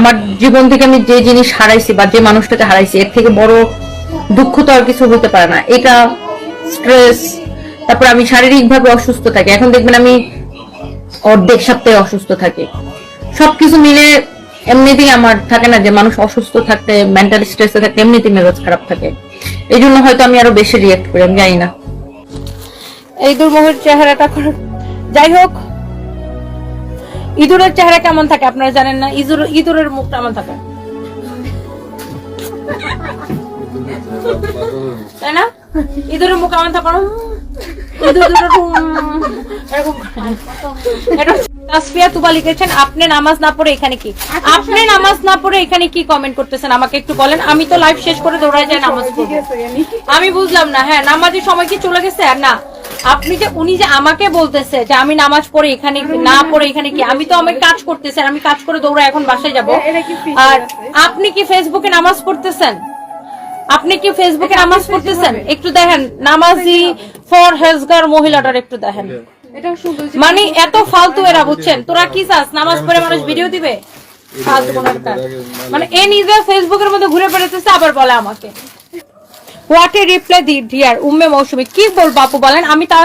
আমার জীবন থেকে আমি যে জিনিস হারাইছি বা যে মানুষটাকে হারাইছি, এর থেকে বড় দুঃখ তো আর কিছু হতে পারে না। এটা স্ট্রেস তারপর আমি শারীরিক ভাবে অসুস্থ থাকি। এখন দেখবেন আমি অর্ধেক সপ্তাহে অসুস্থ থাকি। সবকিছু মিলে এমনিতেই আমার থাকে না যে মানুষ অসুস্থ থাকতে মেন্টাল স্ট্রেসে থাকতে এমনিতেই মেজাজ খারাপ থাকে। এই জন্য হয়তো আমি আরও বেশি রিয়েক্ট করি, আমি জানি না। এই দুর্মোহের চেহারাটা যাই হোক ইঁদুরের চেহারা কেমন থাকে আপনারা জানেন না? ইঁদুর ইঁদুরের মুখ কেমন থাকে? তাই না? ইঁদুরের মুখ কেমন থাকে? আপনি নামাজ না পড়ে এখানে কি? আপনি নামাজ না পড়ে এখানে কি কমেন্ট করতেছেন? আমাকে একটু বলেন, আমি তো লাইভ শেষ করে দৌড়ায় যাই নামাজ আমি বুঝলাম না হ্যাঁ নামাজের সময় কি চলে গেছে? না আপনি যে উনি যে আমাকে বলতেছে যে আমি নামাজ পড়ে এখানে না পড়ে এখানে কি আমি তো আমি কাজ করতেছি আমি কাজ করে দৌড়া এখন বাসায় যাব। আর আপনি কি ফেসবুকে নামাজ পড়তেছেন? আপনি কি ফেসবুকে নামাজ পড়তেছেন? একটু দেখেন নামাজি ফর হেজগার মহিলাটার একটু দেখেন। মানে এত ফালতু এরা বুঝছেন? তোরা কি চাস? নামাজ পড়ে মানুষ ভিডিও দিবে? ফালতু মানে এ নিজে ফেসবুকের মধ্যে ঘুরে বেড়াতেছে আবার বলে আমাকে। What a reply the dear Umme Mousumi কি বলব আপু বলেন? আমি তা